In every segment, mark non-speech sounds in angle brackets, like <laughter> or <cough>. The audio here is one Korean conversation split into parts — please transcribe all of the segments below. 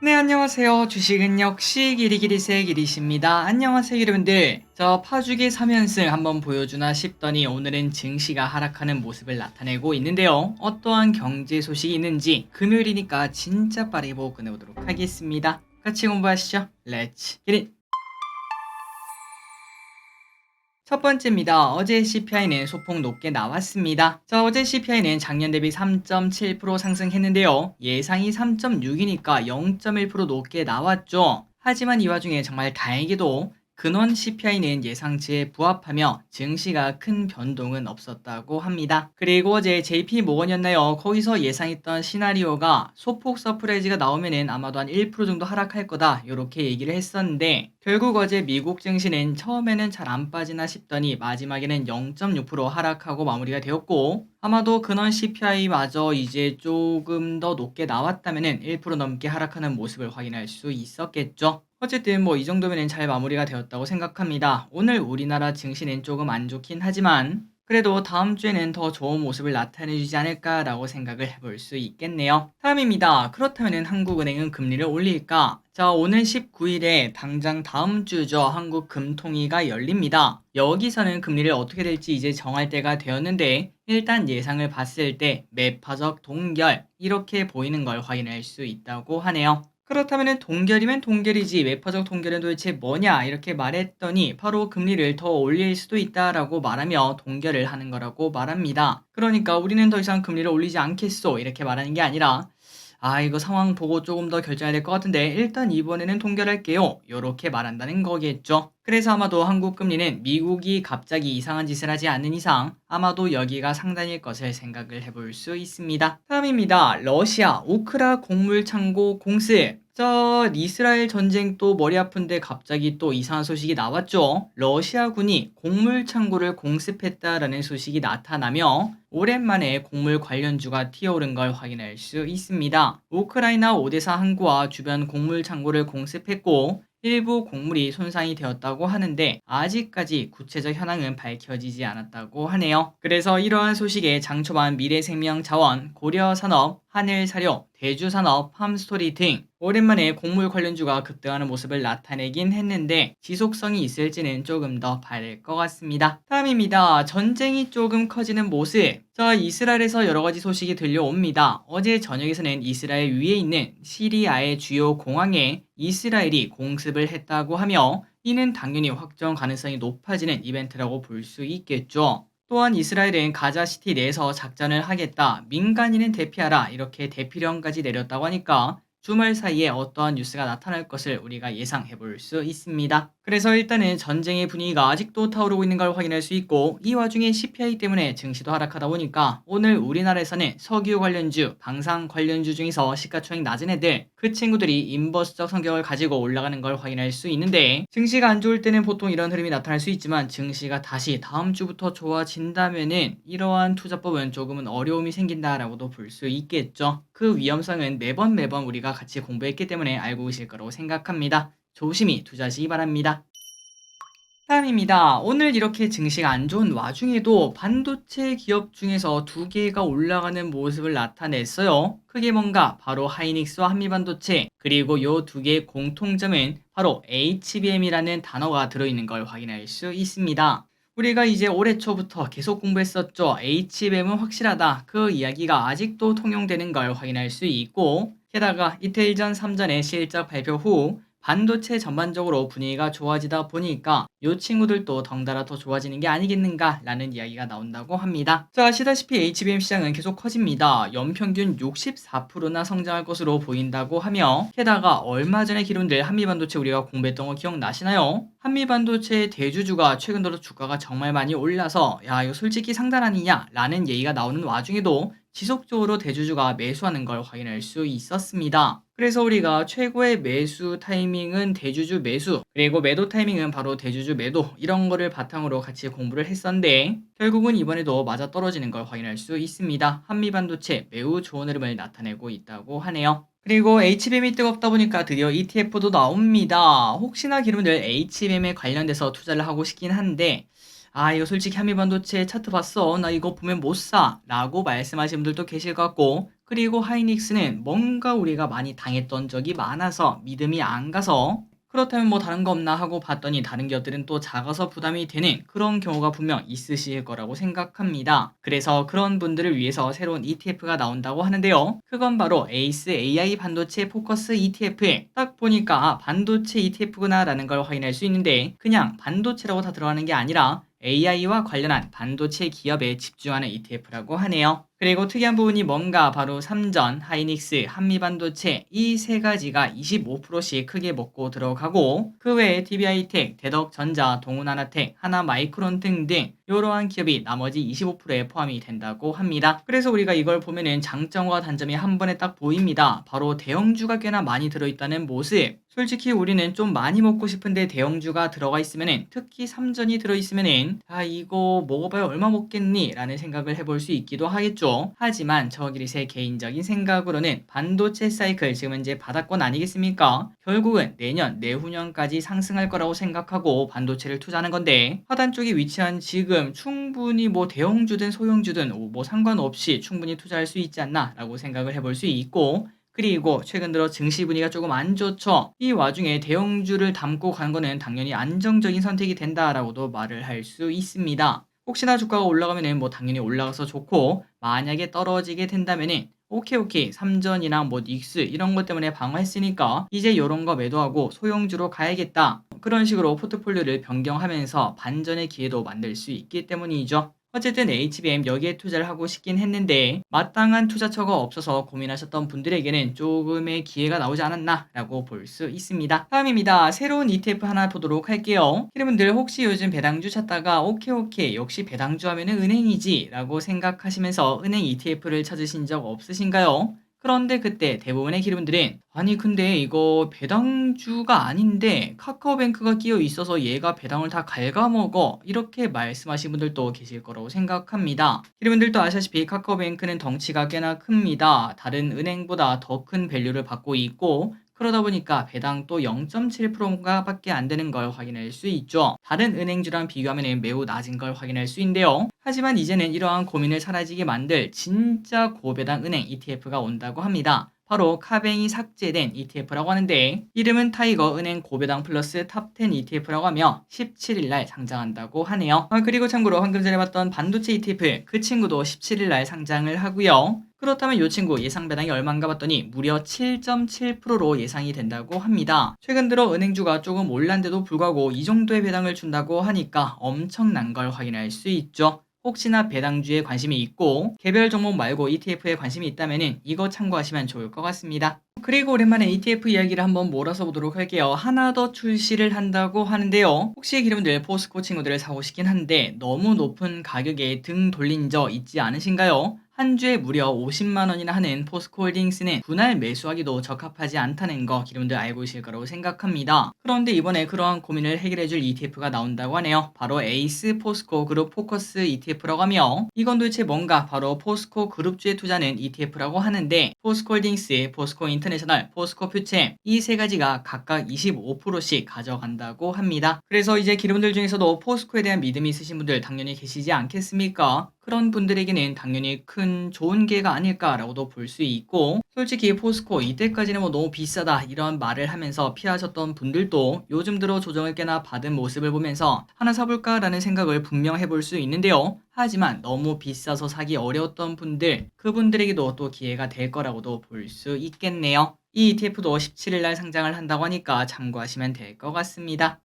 네, 안녕하세요. 주식은 역시 기리기리세 기리십니다. 안녕하세요, 여러분들. 저 파죽의 3연승 한번 보여주나 싶더니 오늘은 증시가 하락하는 모습을 나타내고 있는데요. 어떠한 경제 소식이 있는지 금요일이니까 진짜 빠르게 보고 끝내보도록 하겠습니다. 같이 공부하시죠. 렛츠 기릿! 첫 번째입니다. 어제 CPI는 소폭 높게 나왔습니다. 자, 어제 CPI는 작년 대비 3.7% 상승했는데요. 예상이 3.6이니까 0.1% 높게 나왔죠. 하지만 이 와중에 정말 다행히도 근원 CPI는 예상치에 부합하며 증시가 큰 변동은 없었다고 합니다. 그리고 어제 JP 모건이었나요? 거기서 예상했던 시나리오가 소폭 서프라이즈가 나오면은 아마도 한 1% 정도 하락할 거다. 이렇게 얘기를 했었는데 결국 어제 미국 증시는 처음에는 잘 안 빠지나 싶더니 마지막에는 0.6% 하락하고 마무리가 되었고 아마도 근원 CPI마저 이제 조금 더 높게 나왔다면은 1% 넘게 하락하는 모습을 확인할 수 있었겠죠. 어쨌든 뭐 이 정도면 잘 마무리가 되었다고 생각합니다. 오늘 우리나라 증시는 조금 안 좋긴 하지만 그래도 다음 주에는 더 좋은 모습을 나타내주지 않을까라고 생각을 해볼 수 있겠네요. 다음입니다. 그렇다면 한국은행은 금리를 올릴까? 자, 오늘 19일에 당장 다음 주죠. 한국 금통위가 열립니다. 여기서는 금리를 어떻게 될지 이제 정할 때가 되었는데 일단 예상을 봤을 때 매파적 동결 이렇게 보이는 걸 확인할 수 있다고 하네요. 그렇다면 동결이면 동결이지 매파적 동결은 도대체 뭐냐 이렇게 말했더니 바로 금리를 더 올릴 수도 있다라고 말하며 동결을 하는 거라고 말합니다. 그러니까 우리는 더 이상 금리를 올리지 않겠소 이렇게 말하는 게 아니라 아 이거 상황 보고 조금 더 결정해야 될 것 같은데 일단 이번에는 동결할게요 이렇게 말한다는 거겠죠. 그래서 아마도 한국 금리는 미국이 갑자기 이상한 짓을 하지 않는 이상 아마도 여기가 상단일 것을 생각을 해볼 수 있습니다. 다음입니다. 러시아 우크라 곡물 창고 공습 저 이스라엘 전쟁 또 머리 아픈데 갑자기 또 이상한 소식이 나왔죠. 러시아군이 곡물 창고를 공습했다라는 소식이 나타나며 오랜만에 곡물 관련주가 튀어오른 걸 확인할 수 있습니다. 우크라이나 오데사 항구와 주변 곡물 창고를 공습했고 일부 곡물이 손상이 되었다고 하는데 아직까지 구체적 현황은 밝혀지지 않았다고 하네요. 그래서 이러한 소식에 장초반 미래생명자원, 고려산업, 하늘 사료, 대주산업, 팜스토리 등 오랜만에 곡물 관련주가 급등하는 모습을 나타내긴 했는데 지속성이 있을지는 조금 더될것 같습니다. 다음입니다. 전쟁이 조금 커지는 모습. 자, 이스라엘에서 여러 가지 소식이 들려옵니다. 어제 저녁에서는 이스라엘 위에 있는 시리아의 주요 공항에 이스라엘이 공습을 했다고 하며 이는 당연히 확정 가능성이 높아지는 이벤트라고 볼 수 있겠죠. 또한 이스라엘은 가자시티 내에서 작전을 하겠다, 민간인은 대피하라 이렇게 대피령까지 내렸다고 하니까 주말 사이에 어떠한 뉴스가 나타날 것을 우리가 예상해 볼 수 있습니다. 그래서 일단은 전쟁의 분위기가 아직도 타오르고 있는 걸 확인할 수 있고 이 와중에 CPI 때문에 증시도 하락하다 보니까 오늘 우리나라에서는 석유 관련주, 방산 관련주 중에서 시가총액 낮은 애들 그 친구들이 인버스적 성격을 가지고 올라가는 걸 확인할 수 있는데 증시가 안 좋을 때는 보통 이런 흐름이 나타날 수 있지만 증시가 다시 다음 주부터 좋아진다면은 이러한 투자법은 조금은 어려움이 생긴다라고도 볼 수 있겠죠. 그 위험성은 매번 매번 우리가 같이 공부했기 때문에 알고 계실 거라고 생각합니다. 조심히 투자하시기 바랍니다. 다음입니다. 오늘 이렇게 증시가 안 좋은 와중에도 반도체 기업 중에서 두 개가 올라가는 모습을 나타냈어요. 그게 뭔가 바로 하이닉스와 한미반도체 그리고 요 두 개의 공통점은 바로 HBM이라는 단어가 들어있는 걸 확인할 수 있습니다. 우리가 이제 올해 초부터 계속 공부했었죠. HBM은 확실하다. 그 이야기가 아직도 통용되는 걸 확인할 수 있고 게다가 이틀 전 3전의 실적 발표 후 반도체 전반적으로 분위기가 좋아지다 보니까 이 친구들도 덩달아 더 좋아지는 게 아니겠는가 라는 이야기가 나온다고 합니다. 자 아시다시피 HBM 시장은 계속 커집니다. 연평균 64%나 성장할 것으로 보인다고 하며 게다가 얼마 전에 기름들 한미반도체 우리가 공부했던 거 기억나시나요? 한미반도체 대주주가 최근 들어 주가가 정말 많이 올라서 야 이거 솔직히 상단 아니냐 라는 얘기가 나오는 와중에도 지속적으로 대주주가 매수하는 걸 확인할 수 있었습니다. 그래서 우리가 최고의 매수 타이밍은 대주주 매수, 그리고 매도 타이밍은 바로 대주주 매도, 이런 거를 바탕으로 같이 공부를 했었는데, 결국은 이번에도 맞아 떨어지는 걸 확인할 수 있습니다. 한미 반도체 매우 좋은 흐름을 나타내고 있다고 하네요. 그리고 HBM이 뜨겁다 보니까 드디어 ETF도 나옵니다. 혹시나 기름들 HBM에 관련돼서 투자를 하고 싶긴 한데, 아 이거 솔직히 한미 반도체 차트 봤어 나 이거 보면 못 사 라고 말씀하시는 분들도 계실 것 같고 그리고 하이닉스는 뭔가 우리가 많이 당했던 적이 많아서 믿음이 안 가서 그렇다면 뭐 다른 거 없나 하고 봤더니 다른 기업들은 또 작아서 부담이 되는 그런 경우가 분명 있으실 거라고 생각합니다. 그래서 그런 분들을 위해서 새로운 ETF가 나온다고 하는데요. 그건 바로 에이스 AI 반도체 포커스 ETF. 딱 보니까 아, 반도체 ETF구나 라는 걸 확인할 수 있는데 그냥 반도체라고 다 들어가는 게 아니라 AI와 관련한 반도체 기업에 집중하는 ETF라고 하네요. 그리고 특이한 부분이 뭔가 바로 삼전, 하이닉스, 한미반도체 이 세 가지가 25%씩 크게 먹고 들어가고 그 외에 DBI텍, 대덕전자, 동훈하나텍, 하나마이크론 등등 이러한 기업이 나머지 25%에 포함이 된다고 합니다. 그래서 우리가 이걸 보면은 장점과 단점이 한 번에 딱 보입니다. 바로 대형주가 꽤나 많이 들어있다는 모습. 솔직히 우리는 좀 많이 먹고 싶은데 대형주가 들어가 있으면은 특히 삼전이 들어있으면은 아 이거 먹어봐야 얼마 먹겠니? 라는 생각을 해볼 수 있기도 하겠죠. 하지만 저기리의 개인적인 생각으로는 반도체 사이클 지금 현재 바닥권 아니겠습니까? 결국은 내년 내후년까지 상승할 거라고 생각하고 반도체를 투자하는 건데 하단 쪽에 위치한 지금 충분히 뭐 대형주든 소형주든 뭐 상관없이 충분히 투자할 수 있지 않나 라고 생각을 해볼 수 있고 그리고 최근 들어 증시 분위기가 조금 안 좋죠. 이 와중에 대형주를 담고 간 거는 당연히 안정적인 선택이 된다라고도 말을 할 수 있습니다. 혹시나 주가가 올라가면은 뭐 당연히 올라가서 좋고 만약에 떨어지게 된다면은 오케이 오케이 삼전이나 뭐 닉스 이런 것 때문에 방어했으니까 이제 이런 거 매도하고 소형주로 가야겠다. 그런 식으로 포트폴리오를 변경하면서 반전의 기회도 만들 수 있기 때문이죠. 어쨌든 HBM 여기에 투자를 하고 싶긴 했는데 마땅한 투자처가 없어서 고민하셨던 분들에게는 조금의 기회가 나오지 않았나 라고 볼 수 있습니다. 다음입니다. 새로운 ETF 하나 보도록 할게요. 여러분들 혹시 요즘 배당주 찾다가 오케이 오케이 역시 배당주 하면은 은행이지 라고 생각하시면서 은행 ETF를 찾으신 적 없으신가요? 그런데 그때 대부분의 기름들은 아니 근데 이거 배당주가 아닌데 카카오뱅크가 끼어 있어서 얘가 배당을 다 갉아먹어 이렇게 말씀하신 분들도 계실 거라고 생각합니다. 여러분들도 아시다시피 카카오뱅크는 덩치가 꽤나 큽니다. 다른 은행보다 더 큰 밸류를 받고 있고 그러다 보니까 배당도 0.7%가 밖에 안 되는 걸 확인할 수 있죠. 다른 은행주랑 비교하면 매우 낮은 걸 확인할 수 있는데요. 하지만 이제는 이러한 고민을 사라지게 만들 진짜 고배당 은행 ETF가 온다고 합니다. 바로 카뱅이 삭제된 ETF라고 하는데 이름은 타이거 은행 고배당 플러스 탑10 ETF라고 하며 17일 날 상장한다고 하네요. 아, 그리고 참고로 방금 전에 봤던 반도체 ETF 그 친구도 17일 날 상장을 하고요. 그렇다면 이 친구 예상 배당이 얼마인가 봤더니 무려 7.7%로 예상이 된다고 합니다. 최근 들어 은행주가 조금 올랐는데도 불구하고 이 정도의 배당을 준다고 하니까 엄청난 걸 확인할 수 있죠. 혹시나 배당주에 관심이 있고 개별 종목 말고 ETF에 관심이 있다면 이거 참고하시면 좋을 것 같습니다. 그리고 오랜만에 ETF 이야기를 한번 몰아서 보도록 할게요. 하나 더 출시를 한다고 하는데요. 혹시 기름들 포스코 친구들을 사고 싶긴 한데 너무 높은 가격에 등 돌린 적 있지 않으신가요? 한 주에 무려 50만 원이나 하는 포스코홀딩스는 분할 매수하기도 적합하지 않다는 거 기름들 알고 계실 거라고 생각합니다. 그런데 이번에 그러한 고민을 해결해줄 ETF가 나온다고 하네요. 바로 에이스 포스코 그룹 포커스 ETF라고 하며 이건 도대체 뭔가 바로 포스코 그룹주에 투자는 ETF라고 하는데 포스코홀딩스, 포스코 인터내셔널, 포스코 퓨체 이 세 가지가 각각 25%씩 가져간다고 합니다. 그래서 이제 기름들 중에서도 포스코에 대한 믿음이 있으신 분들 당연히 계시지 않겠습니까? 그런 분들에게는 당연히 큰 좋은 기회가 아닐까라고도 볼 수 있고 솔직히 포스코 이때까지는 뭐 너무 비싸다 이런 말을 하면서 피하셨던 분들도 요즘 들어 조정을 꽤나 받은 모습을 보면서 하나 사볼까라는 생각을 분명 해볼 수 있는데요. 하지만 너무 비싸서 사기 어려웠던 분들 그분들에게도 또 기회가 될 거라고도 볼 수 있겠네요. 이 ETF도 17일 날 상장을 한다고 하니까 참고하시면 될 것 같습니다.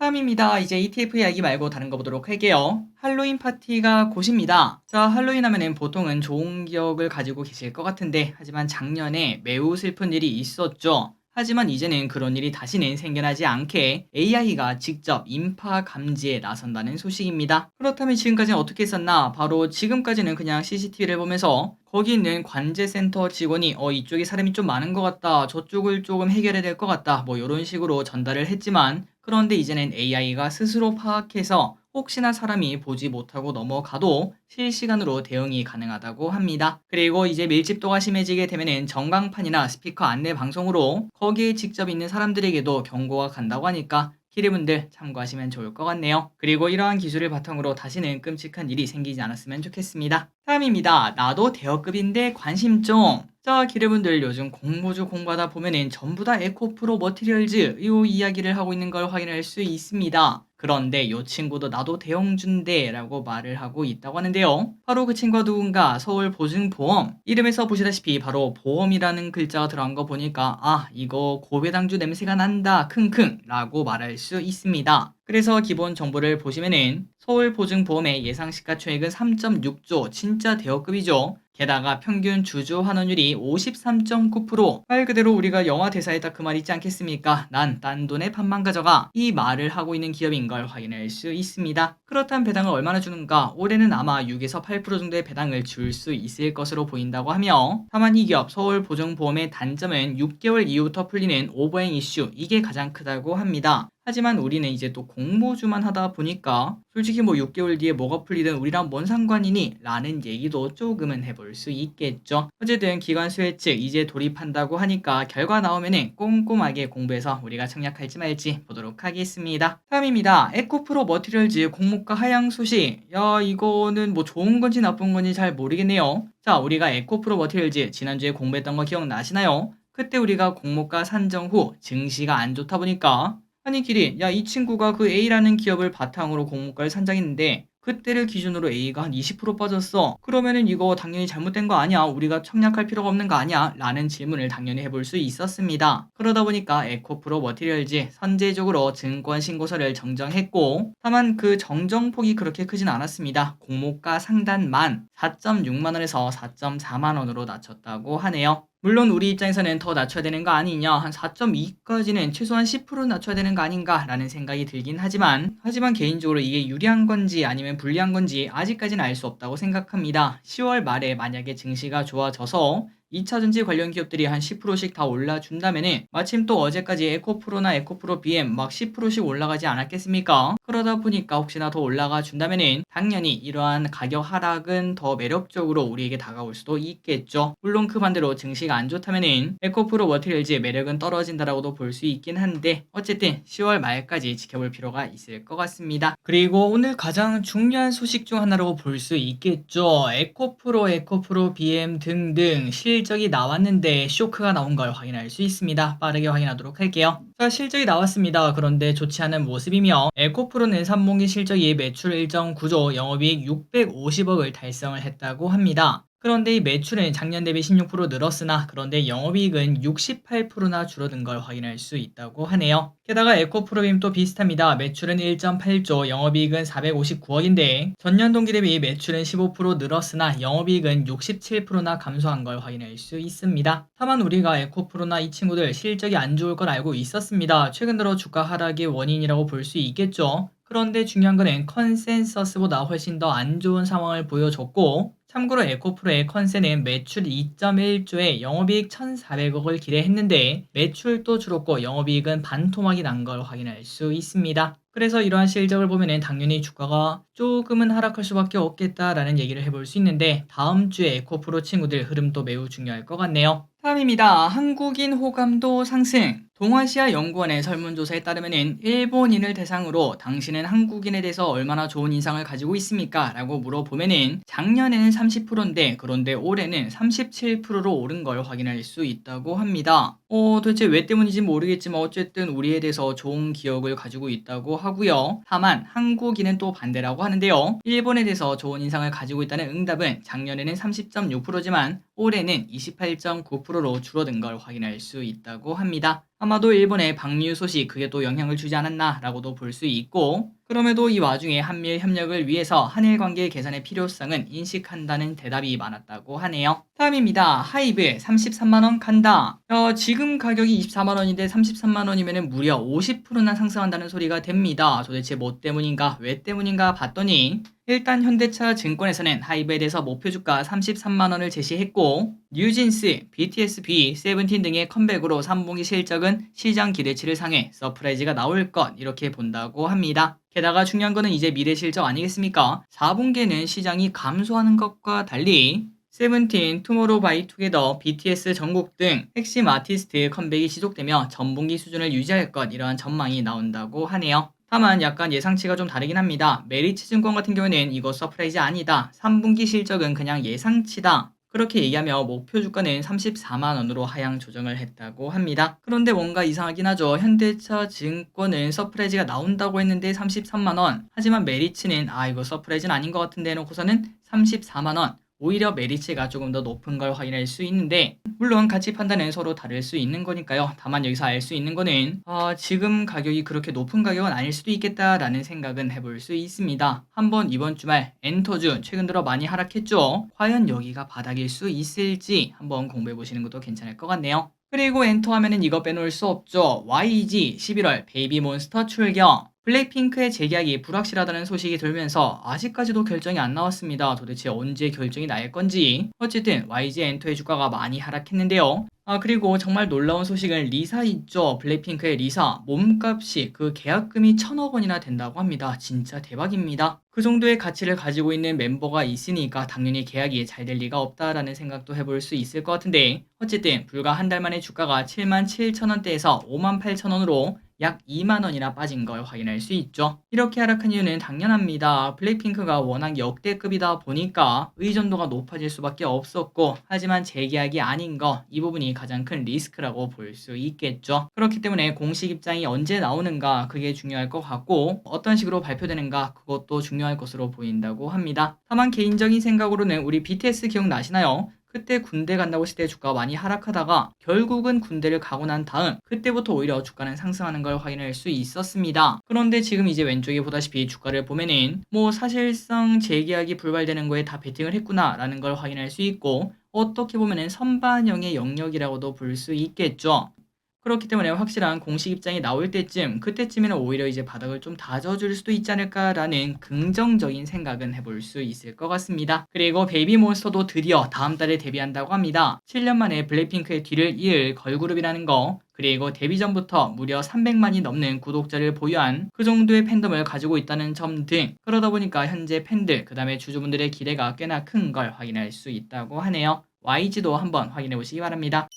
다음입니다. 이제 ETF 이야기 말고 다른 거 보도록 할게요. 할로윈 파티가 곧입니다. 자, 할로윈 하면은 보통은 좋은 기억을 가지고 계실 것 같은데, 하지만 작년에 매우 슬픈 일이 있었죠. 하지만 이제는 그런 일이 다시는 생겨나지 않게 AI가 직접 인파 감지에 나선다는 소식입니다. 그렇다면 지금까지는 어떻게 했었나? 바로 지금까지는 그냥 CCTV를 보면서 거기 있는 관제센터 직원이 어 이쪽에 사람이 좀 많은 것 같다. 저쪽을 조금 해결해야 될 것 같다. 뭐 이런 식으로 전달을 했지만 그런데 이제는 AI가 스스로 파악해서 혹시나 사람이 보지 못하고 넘어가도 실시간으로 대응이 가능하다고 합니다. 그리고 이제 밀집도가 심해지게 되면은 전광판이나 스피커 안내 방송으로 거기에 직접 있는 사람들에게도 경고가 간다고 하니까 기대분들 참고하시면 좋을 것 같네요. 그리고 이러한 기술을 바탕으로 다시는 끔찍한 일이 생기지 않았으면 좋겠습니다. 다음입니다. 나도 대여급인데 관심 좀. 자, 기대분들 요즘 공모주 공부하다 보면은 전부 다 에코프로 머티리얼즈 이 이야기를 하고 있는 걸 확인할 수 있습니다. 그런데 요 친구도 나도 대형주인데 라고 말을 하고 있다고 하는데요. 바로 그 친구가 누군가 서울 보증보험 이름에서 보시다시피 바로 보험이라는 글자가 들어간 거 보니까 아 이거 고배당주 냄새가 난다 킁킁 라고 말할 수 있습니다. 그래서 기본 정보를 보시면은 서울보증보험의 예상 시가총액은 3.6조 진짜 대여급이죠. 게다가 평균 주주 환원율이 53.9%. 말 그대로 우리가 영화 대사에 딱 그 말 있지 않겠습니까? 난 딴 돈에 밥만 가져가. 이 말을 하고 있는 기업인 걸 확인할 수 있습니다. 그렇다면 배당을 얼마나 주는가? 올해는 아마 6에서 8% 정도의 배당을 줄 수 있을 것으로 보인다고 하며 다만 이 기업 서울보증보험의 단점은 6개월 이후부터 풀리는 오버행 이슈 이게 가장 크다고 합니다. 하지만 우리는 이제 또 공모주만 하다 보니까 솔직히 뭐 6개월 뒤에 뭐가 풀리든 우리랑 뭔 상관이니? 라는 얘기도 조금은 해볼 수 있겠죠. 어쨌든 기관 수혜 측 이제 돌입한다고 하니까 결과 나오면은 꼼꼼하게 공부해서 우리가 청약할지 말지 보도록 하겠습니다. 다음입니다. 에코프로 머티리얼즈 공모가 하향 소식. 야 이거는 뭐 좋은 건지 나쁜 건지 잘 모르겠네요. 자 우리가 에코프로 머티리얼즈 지난주에 공부했던 거 기억나시나요? 그때 우리가 공모가 산정 후 증시가 안 좋다 보니까 길이 야이 친구가 그 A라는 기업을 바탕으로 공모가를 산정했는데 그때를 기준으로 A가 한 20% 빠졌어. 그러면은 이거 당연히 잘못된 거 아니야? 우리가 청약할 필요가 없는 거 아니야? 라는 질문을 당연히 해볼 수 있었습니다. 그러다 보니까 에코프로 머티리얼즈 선제적으로 증권 신고서를 정정했고 다만 그 정정폭이 그렇게 크진 않았습니다. 공모가 상단만 4.6만 원에서 4.4만 원으로 낮췄다고 하네요. 물론 우리 입장에서는 더 낮춰야 되는 거 아니냐 한 4.2까지는 최소한 10% 낮춰야 되는 거 아닌가 라는 생각이 들긴 하지만 하지만 개인적으로 이게 유리한 건지 아니면 불리한 건지 아직까지는 알 수 없다고 생각합니다. 10월 말에 만약에 증시가 좋아져서 2차전지 관련 기업들이 한 10%씩 다 올라준다면은 마침 또 어제까지 에코프로나 에코프로 BM 막 10%씩 올라가지 않았겠습니까? 그러다 보니까 혹시나 더 올라가 준다면은 당연히 이러한 가격 하락은 더 매력적으로 우리에게 다가올 수도 있겠죠. 물론 그 반대로 증시가 안 좋다면은 에코프로 머티리얼즈의 매력은 떨어진다라고도 볼 수 있긴 한데 어쨌든 10월 말까지 지켜볼 필요가 있을 것 같습니다. 그리고 오늘 가장 중요한 소식 중 하나라고 볼수 있겠죠. 에코프로, 에코프로 BM 등등 실 실적이 나왔는데 쇼크가 나온 걸 확인할 수 있습니다. 빠르게 확인하도록 할게요. 자, 실적이 나왔습니다. 그런데 좋지 않은 모습이며 에코프로는 3분기 실적이 매출 1.9조, 영업이익 650억을 달성을 했다고 합니다. 그런데 이 매출은 작년 대비 16% 늘었으나 그런데 영업이익은 68%나 줄어든 걸 확인할 수 있다고 하네요. 게다가 에코프로빔도 비슷합니다. 매출은 1.8조, 영업이익은 459억인데 전년 동기 대비 매출은 15% 늘었으나 영업이익은 67%나 감소한 걸 확인할 수 있습니다. 다만 우리가 에코프로나 이 친구들 실적이 안 좋을 걸 알고 있었습니다. 최근 들어 주가 하락의 원인이라고 볼 수 있겠죠. 그런데 중요한 거는 컨센서스보다 훨씬 더 안 좋은 상황을 보여줬고 참고로 에코프로의 컨센은 매출 2.1조에 영업이익 1,400억을 기대했는데 매출도 줄었고 영업이익은 반토막이 난 걸 확인할 수 있습니다. 그래서 이러한 실적을 보면 당연히 주가가 조금은 하락할 수밖에 없겠다라는 얘기를 해볼 수 있는데 다음 주에 에코프로 친구들 흐름도 매우 중요할 것 같네요. 다음입니다. 한국인 호감도 상승. 동아시아 연구원의 설문조사에 따르면 일본인을 대상으로 당신은 한국인에 대해서 얼마나 좋은 인상을 가지고 있습니까? 라고 물어보면 작년에는 30%인데 그런데 올해는 37%로 오른 걸 확인할 수 있다고 합니다. 어, 도대체 왜 때문인지 모르겠지만 어쨌든 우리에 대해서 좋은 기억을 가지고 있다고 하고요. 다만 한국인은 또 반대라고 하는데요. 일본에 대해서 좋은 인상을 가지고 있다는 응답은 작년에는 30.6%지만 올해는 28.9%로 줄어든 걸 확인할 수 있다고 합니다. 아마도 일본의 방류 소식 그게 또 영향을 주지 않았나라고도 볼 수 있고 그럼에도 이 와중에 한미일 협력을 위해서 한일 관계 개선의 필요성은 인식한다는 대답이 많았다고 하네요. 다음입니다. 하이브 33만원 간다. 어, 지금 가격이 24만원인데 33만원이면 무려 50%나 상승한다는 소리가 됩니다. 도대체 뭐 때문인가 왜 때문인가 봤더니 일단 현대차 증권에서는 하이브에 대해서 목표 주가 33만원을 제시했고 뉴진스, BTSB, 세븐틴 등의 컴백으로 3분기 실적은 시장 기대치를 상해 서프라이즈가 나올 것 이렇게 본다고 합니다. 게다가 중요한 거는 이제 미래 실적 아니겠습니까? 4분기에는 시장이 감소하는 것과 달리 세븐틴, 투모로우 바이 투게더, BTS 전국 등 핵심 아티스트 컴백이 지속되며 전분기 수준을 유지할 것 이러한 전망이 나온다고 하네요. 다만 약간 예상치가 좀 다르긴 합니다. 메리츠 증권 같은 경우에는 이거 서프라이즈 아니다. 3분기 실적은 그냥 예상치다. 그렇게 얘기하며 목표 주가는 34만 원으로 하향 조정을 했다고 합니다. 그런데 뭔가 이상하긴 하죠. 현대차 증권은 서프라이즈가 나온다고 했는데 33만 원. 하지만 메리츠는 아 이거 서프라이즈는 아닌 것 같은데 해놓고서는 34만 원. 오히려 메리츠가 조금 더 높은 걸 확인할 수 있는데 물론 가치 판단은 서로 다를 수 있는 거니까요. 다만 여기서 알 수 있는 거는 어, 지금 가격이 그렇게 높은 가격은 아닐 수도 있겠다라는 생각은 해볼 수 있습니다. 한번 이번 주말 엔터주 최근 들어 많이 하락했죠. 과연 여기가 바닥일 수 있을지 한번 공부해 보시는 것도 괜찮을 것 같네요. 그리고 엔터 하면은 이거 빼놓을 수 없죠. YG 11월 베이비 몬스터 출격. 블랙핑크의 재계약이 불확실하다는 소식이 들면서 아직까지도 결정이 안 나왔습니다. 도대체 언제 결정이 날 건지. 어쨌든 YG 엔터의 주가가 많이 하락했는데요. 아 그리고 정말 놀라운 소식은 리사 있죠. 블랙핑크의 리사 몸값이 그 계약금이 천억 원이나 된다고 합니다. 진짜 대박입니다. 그 정도의 가치를 가지고 있는 멤버가 있으니까 당연히 계약이 잘 될 리가 없다라는 생각도 해볼 수 있을 것 같은데 어쨌든 불과 한 달 만에 주가가 7만 7천 원대에서 5만 8천 원으로 약 2만 원이나 빠진 걸 확인할 수 있죠. 이렇게 하락한 이유는 당연합니다. 블랙핑크가 워낙 역대급이다 보니까 의존도가 높아질 수밖에 없었고 하지만 재계약이 아닌 거 이 부분이 가장 큰 리스크라고 볼 수 있겠죠. 그렇기 때문에 공식 입장이 언제 나오는가 그게 중요할 것 같고 어떤 식으로 발표되는가 그것도 중요할 것으로 보인다고 합니다. 다만 개인적인 생각으로는 우리 BTS 기억나시나요? 그때 군대 간다고 때 주가가 많이 하락하다가 결국은 군대를 가고 난 다음 그때부터 오히려 주가는 상승하는 걸 확인할 수 있었습니다. 그런데 지금 이제 왼쪽에 보다시피 주가를 보면은 뭐 사실상 재계약이 불발되는 거에 다 베팅을 했구나 라는 걸 확인할 수 있고 어떻게 보면은 선반영의 영역이라고도 볼 수 있겠죠. 그렇기 때문에 확실한 공식 입장이 나올 때쯤 그때쯤에는 오히려 이제 바닥을 좀 다져줄 수도 있지 않을까라는 긍정적인 생각은 해볼 수 있을 것 같습니다. 그리고 베이비 몬스터도 드디어 다음 달에 데뷔한다고 합니다. 7년 만에 블랙핑크의 뒤를 이을 걸그룹이라는 거 그리고 데뷔 전부터 무려 300만이 넘는 구독자를 보유한 그 정도의 팬덤을 가지고 있다는 점 등 그러다 보니까 현재 팬들 그 다음에 주주분들의 기대가 꽤나 큰 걸 확인할 수 있다고 하네요. YG도 한번 확인해 보시기 바랍니다.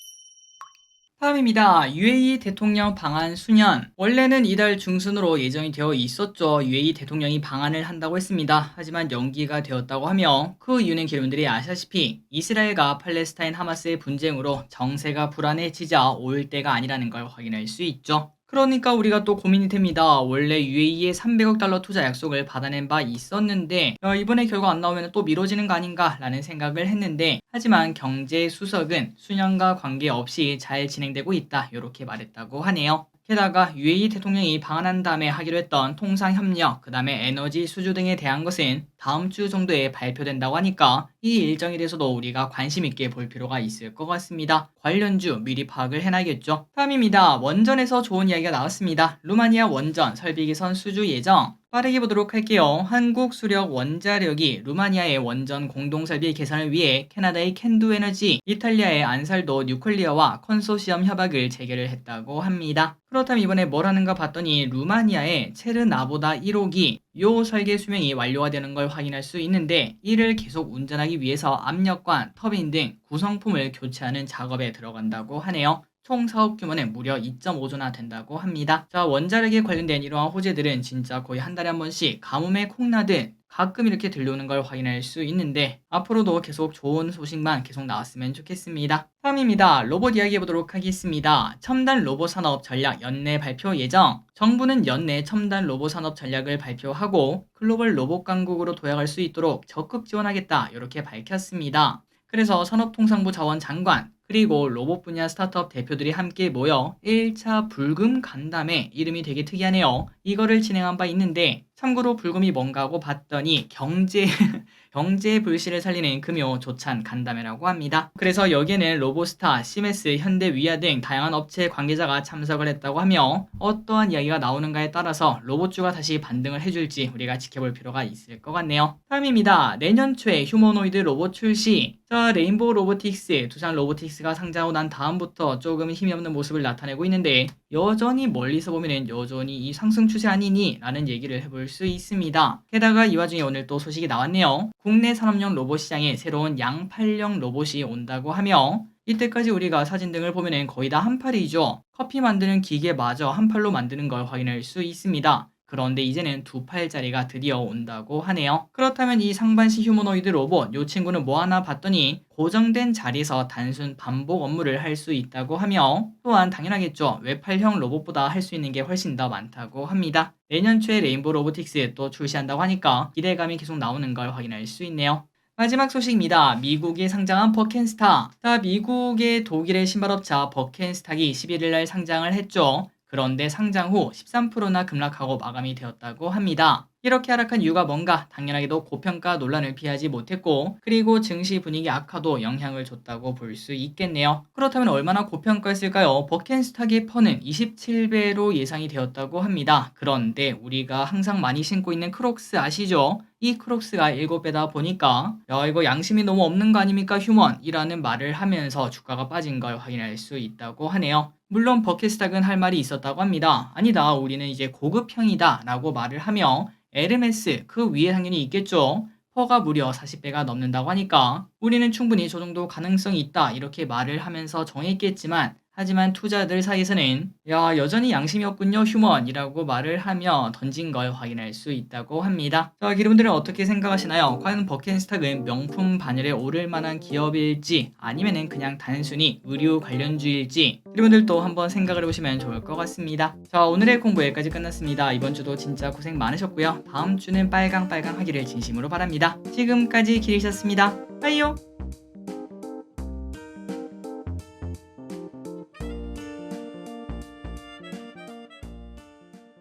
다음입니다. UAE 대통령 방한 수년. 원래는 이달 중순으로 예정이 되어 있었죠. UAE 대통령이 방한을 한다고 했습니다. 하지만 연기가 되었다고 하며 그 이유는 기름들이 아시다시피 이스라엘과 팔레스타인 하마스의 분쟁으로 정세가 불안해지자 올 때가 아니라는 걸 확인할 수 있죠. 그러니까 우리가 또 고민이 됩니다. 원래 UAE에 300억 달러 투자 약속을 받아낸 바 있었는데 어, 이번에 결과 안 나오면 또 미뤄지는 거 아닌가라는 생각을 했는데 하지만 경제 수석은 수년과 관계없이 잘 진행되고 있다 이렇게 말했다고 하네요. 게다가 UAE 대통령이 방한한 다음에 하기로 했던 통상 협력, 그 다음에 에너지 수주 등에 대한 것은 다음 주 정도에 발표된다고 하니까 이 일정에 대해서도 우리가 관심 있게 볼 필요가 있을 것 같습니다. 관련주 미리 파악을 해놔야겠죠. 다음입니다. 원전에서 좋은 이야기가 나왔습니다. 루마니아 원전 설비 개선 수주 예정. 빠르게 보도록 할게요. 한국 수력 원자력이 루마니아의 원전 공동 설비 개선을 위해 캐나다의 캔두 에너지, 이탈리아의 안살도 뉴클리어와 컨소시엄 협약을 재개를 했다고 합니다. 그렇다면 이번에 뭘 하는가 봤더니 루마니아의 체르나보다 1호기 요 설계 수명이 완료가 되는 걸 확인할 수 있는데 이를 계속 운전하기 위해서 압력관, 터빈 등 구성품을 교체하는 작업에 들어간다고 하네요. 총 사업 규모는 무려 2.5조나 된다고 합니다. 자, 원자력에 관련된 이러한 호재들은 진짜 거의 한 달에 한 번씩 가뭄에 콩나듯 가끔 이렇게 들려오는 걸 확인할 수 있는데 앞으로도 계속 좋은 소식만 계속 나왔으면 좋겠습니다. 다음입니다. 로봇 이야기 해 보도록 하겠습니다. 첨단 로봇 산업 전략 연내 발표 예정. 정부는 연내 첨단 로봇 산업 전략을 발표하고 글로벌 로봇 강국으로 도약할 수 있도록 적극 지원하겠다 이렇게 밝혔습니다. 그래서 산업통상부 자원 장관 그리고 로봇 분야 스타트업 대표들이 함께 모여 1차 불금 간담회 이름이 되게 특이하네요. 이거를 진행한 바 있는데 참고로 불금이 뭔가 하고 봤더니 경제 <laughs> 경제 불씨를 살리는 금요 조찬 간담회라고 합니다. 그래서 여기에는 로보스타, 시메스, 현대 위아 등 다양한 업체 관계자가 참석을 했다고 하며 어떠한 이야기가 나오는가에 따라서 로봇주가 다시 반등을 해줄지 우리가 지켜볼 필요가 있을 것 같네요. 다음입니다. 내년 초에 휴머노이드 로봇 출시. 자, 레인보우 로보틱스, 두산 로보틱스가 상장하고 난 다음부터 조금 힘이 없는 모습을 나타내고 있는데 여전히 멀리서 보면은 여전히 이 상승 추세 아니니? 라는 얘기를 해볼 수 있습니다. 게다가 이 와중에 오늘 또 소식이 나왔네요. 국내 산업용 로봇 시장에 새로운 양팔형 로봇이 온다고 하며 이때까지 우리가 사진 등을 보면은 거의 다 한 팔이죠. 커피 만드는 기계마저 한 팔로 만드는 걸 확인할 수 있습니다. 그런데 이제는 두 팔짜리가 드디어 온다고 하네요. 그렇다면 이 상반신 휴머노이드 로봇, 요 친구는 뭐 하나 봤더니 고정된 자리에서 단순 반복 업무를 할 수 있다고 하며 또한 당연하겠죠. 외팔형 로봇보다 할 수 있는 게 훨씬 더 많다고 합니다. 내년 초에 레인보 로보틱스 또 출시한다고 하니까 기대감이 계속 나오는 걸 확인할 수 있네요. 마지막 소식입니다. 미국이 상장한 버켄스타. 자, 미국의 독일의 신발업자 버켄스탁이 11일 날 상장을 했죠. 그런데 상장 후 13%나 급락하고 마감이 되었다고 합니다. 이렇게 하락한 이유가 뭔가 당연하게도 고평가 논란을 피하지 못했고 그리고 증시 분위기 악화도 영향을 줬다고 볼 수 있겠네요. 그렇다면 얼마나 고평가였을까요? 버켄스탁의 퍼는 27배로 예상이 되었다고 합니다. 그런데 우리가 항상 많이 신고 있는 크록스 아시죠? 이 크록스가 7배다 보니까 야 이거 양심이 너무 없는 거 아닙니까 휴먼이라는 말을 하면서 주가가 빠진 걸 확인할 수 있다고 하네요. 물론 버켓스탁은 할 말이 있었다고 합니다. 아니다 우리는 이제 고급형이다 라고 말을 하며 에르메스 그 위에 당연히 있겠죠. 퍼가 무려 40배가 넘는다고 하니까 우리는 충분히 저 정도 가능성이 있다 이렇게 말을 하면서 정했겠지만 하지만 투자들 사이에서는 야 여전히 양심이 없군요 휴먼이라고 말을 하며 던진 걸 확인할 수 있다고 합니다. 자 여러분들은 어떻게 생각하시나요? 과연 버켄스탁은 명품 반열에 오를 만한 기업일지 아니면은 그냥 단순히 의류 관련주일지 여러분들도 한번 생각을 해보시면 좋을 것 같습니다. 자 오늘의 공부 여기까지 끝났습니다. 이번 주도 진짜 고생 많으셨고요. 다음 주는 빨강빨강 하기를 진심으로 바랍니다. 지금까지 기리셨습니다. 빠이요.